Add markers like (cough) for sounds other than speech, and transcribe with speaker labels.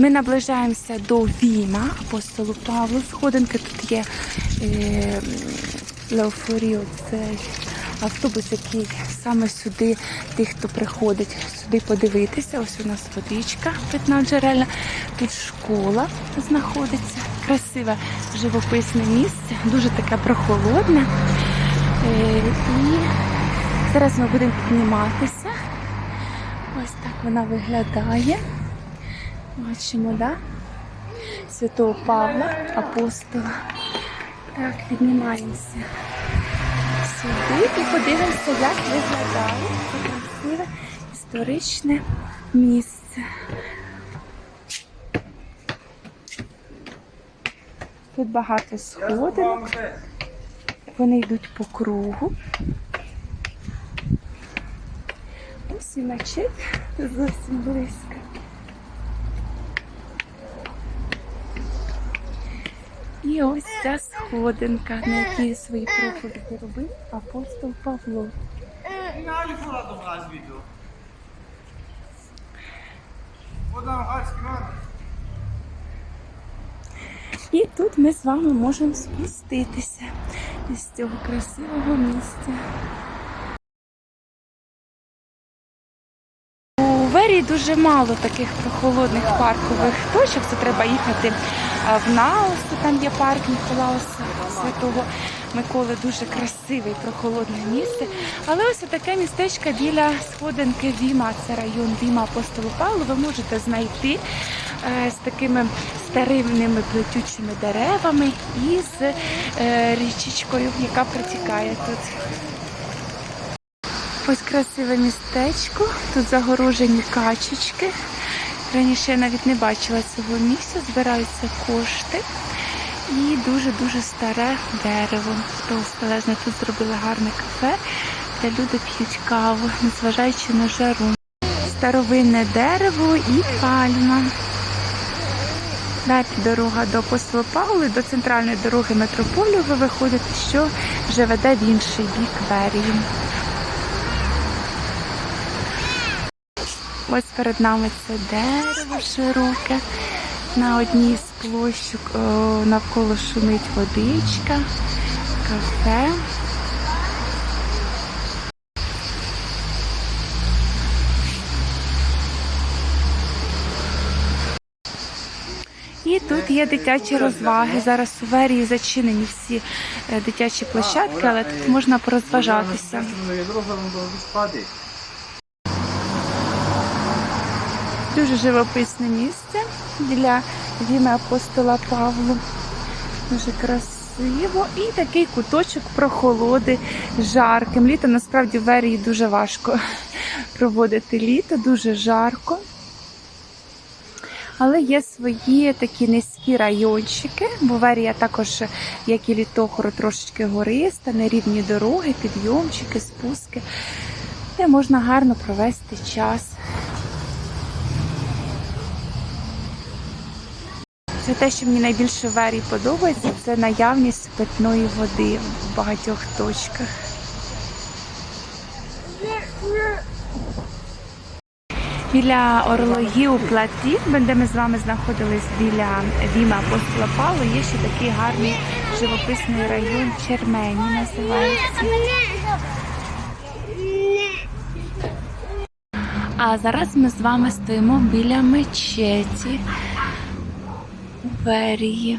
Speaker 1: Ми наближаємося до Віма, апостолу Павлу. Сходинки тут є е, Леофоріо, це автобус, який саме сюди, тих, хто приходить сюди подивитися. Ось у нас водичка питна джерельна. Тут школа знаходиться. Красиве живописне місце, дуже таке прохолодне. Е, і зараз ми будемо підніматися. Ось так вона виглядає. Бачимо, да? Святого Павла, апостола. Так, піднімаємося сюди і подивимося, як виглядає це красиве історичне місце. Тут багато сходинок. Вони йдуть по кругу. Ось і мечеть зовсім близько. І ось ця сходинка, на якій свої проповіді робив апостол Павло. І тут ми з вами можемо спуститися із цього красивого місця. Дуже мало таких прохолодних паркових точок. Це треба їхати в Наусу, там є парк Ніколауса Святого Миколи, дуже красиве прохолодне місце. Але ось таке містечко біля сходинки Віма, це район Віма апостолу Павлу. Ви можете знайти е, з такими старинними плетючими деревами і з е, річечкою, яка протікає тут. Ось красиве містечко, тут загорожені качечки. Раніше я навіть не бачила цього місця, збираються кошти. І дуже-дуже старе дерево. Товстелезне. Тут зробили гарне кафе, де люди п'ють каву, незважаючи на жару. Старовинне дерево і пальма. Далі дорога до апостола Павла, до центральної дороги метрополію ви виходите, що вже веде в інший бік Верії. Ось перед нами це дерево широке. На одній з площок навколо шумить водичка, кафе. І тут є дитячі розваги. Зараз у Верії зачинені всі е, дитячі площадки, але тут можна порозважатися. Дуже живописне місце для віми апостола Павла. Дуже красиво. І такий куточок прохолоди жарким. Літом насправді в Верії дуже важко (laughs) проводити літо, дуже жарко. Але є свої такі низькі райончики, бо Верія також, як і Літохору, трошечки гориста, нерівні дороги, підйомчики, спуски, де можна гарно провести час. Це те, що мені найбільше в Верії подобається, це наявність питної води в багатьох точках. Біля Орлогів платі, де ми з вами знаходились біля Віма апостола Павла, є ще такий гарний живописний район Чермені називається. А зараз ми з вами стоїмо біля мечеті у Верії.